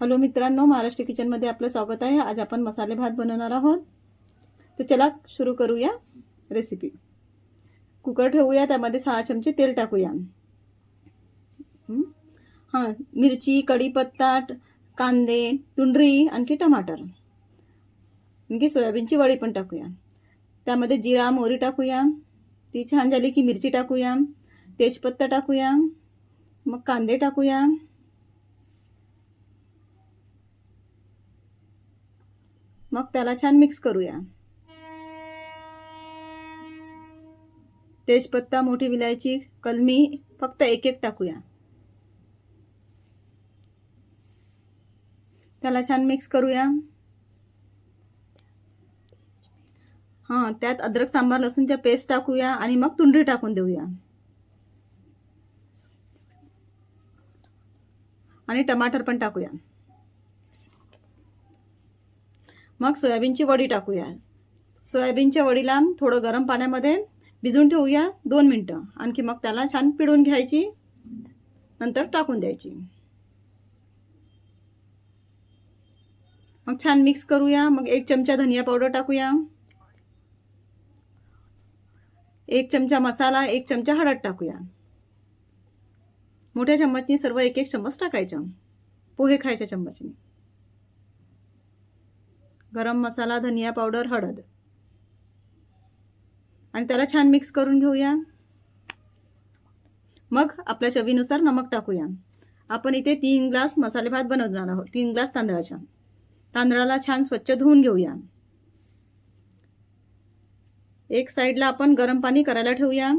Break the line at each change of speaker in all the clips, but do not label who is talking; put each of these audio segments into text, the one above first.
Hello मित्रांनो महाराष्ट्र किचनमध्ये आपलं स्वागत आहे. आज आपण मसाले भात बनवणार आहोत. तर चला सुरू करूया रेसिपी कुकर ठेवूया त्यामध्ये सहा चमचे तेल टाकूया. हां मिरची कढीपत्ता कांदे तुंडरी आणखी टमाटर. आणखी सोयाबीनची वडी पण टाकूया. त्यामध्ये जिरा मोहरी टाकूया. ती छान झाली की मिरची टाकूया. तेजपत्ता टाकूया. मग कांदे टाकूया. मग त्याला छान मिक्स करूया. तेजपत्ता मोठी विलायची कलमी फक्त एक एक टाकूया. त्याला छान मिक्स करूया. हां त्यात अद्रक सांबार लसूणच्या पेस्ट टाकूया आणि मग तुंडरी टाकून देऊया. आणि टमाटर पण टाकूया. मग सोयाबीनची वडी टाकूया. सोयाबीनच्या वडीला थोडं गरम पाण्यामध्ये भिजून ठेवूया दोन मिनटं. आणखी मग त्याला छान पिळून घ्यायची. नंतर टाकून द्यायची. मग छान मिक्स करूया. मग एक चमचा धनिया पावडर टाकूया. एक चमचा मसाला एक चमचा हळद टाकूया. मोठ्या चम्मचनी सर्व एक एक चम्मच टाकायचं. पोहे खायच्या चम्मचनी. गरम मसाला धनिया पावडर हळद. आणि त्याला छान मिक्स करून घेऊया. मग आपल्या चवीनुसार नमक टाकूया. आपण इथे तीन ग्लास मसाले भात बनवणार आहोत. तीन ग्लास तांदळाच्या. तांदळाला छान स्वच्छ धुवून घेऊया. एक साईडला आपण गरम पाणी करायला ठेवूया.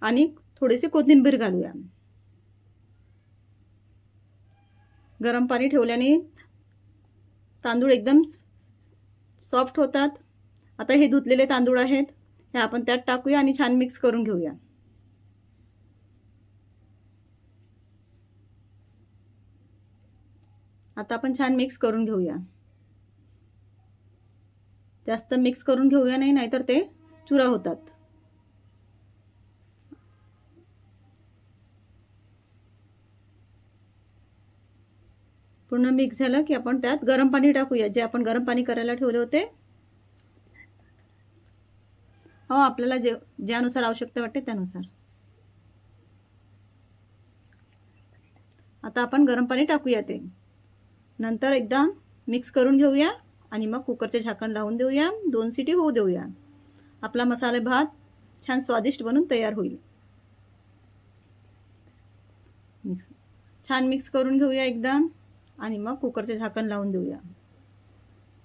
आणि थोडीशी कोथिंबीर घालूया. गरम पाणी ठेवल्याने तांदूळ एकदम सॉफ्ट होतात. आता हे धुतलेले तांदूळ आहेत. हे आपण त्यात टाकूया आणि छान मिक्स करून घेऊया. आता आपण छान मिक्स करून घेऊया. जास्त मिक्स करून घेऊया नाही नाहीतर ते चुरा होतात. पूर्ण मिक्स झालं की आपण त्यात गरम पाणी टाकूया. जे आपण गरम पाणी करायला ठेवले होते. हो आपल्याला जे ज्यानुसार आवश्यकता वाटते त्यानुसार. आता आपण गरम पाणी टाकूया ते. नंतर एकदा मिक्स करून घेऊया आणि मग कुकरचे झाकण लावून देऊया. दोन सिटी होऊ देऊया. आपला मसाले भात छान स्वादिष्ट बनून तयार होईल. मिक्स छान मिक्स करून घेऊया एकदा. आणि मग कुकरचे झाकण लावून देऊया.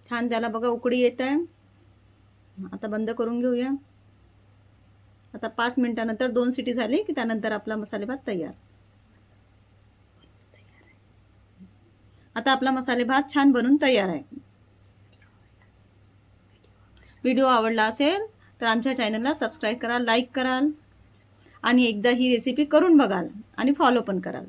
छान त्याला बघा उकडी येत आहे. आता बंद करून घेऊया. आता पाच मिनिटानंतर दोन सिटी झाली की त्यानंतर आपला मसालेभात तयार. आता आपला मसालेभात छान बनून तयार आहे. व्हिडिओ आवडला असेल तर आमच्या चॅनलला सबस्क्राईब कराल लाईक कराल आणि एकदा ही रेसिपी करून बघाल आणि फॉलो पण कराल.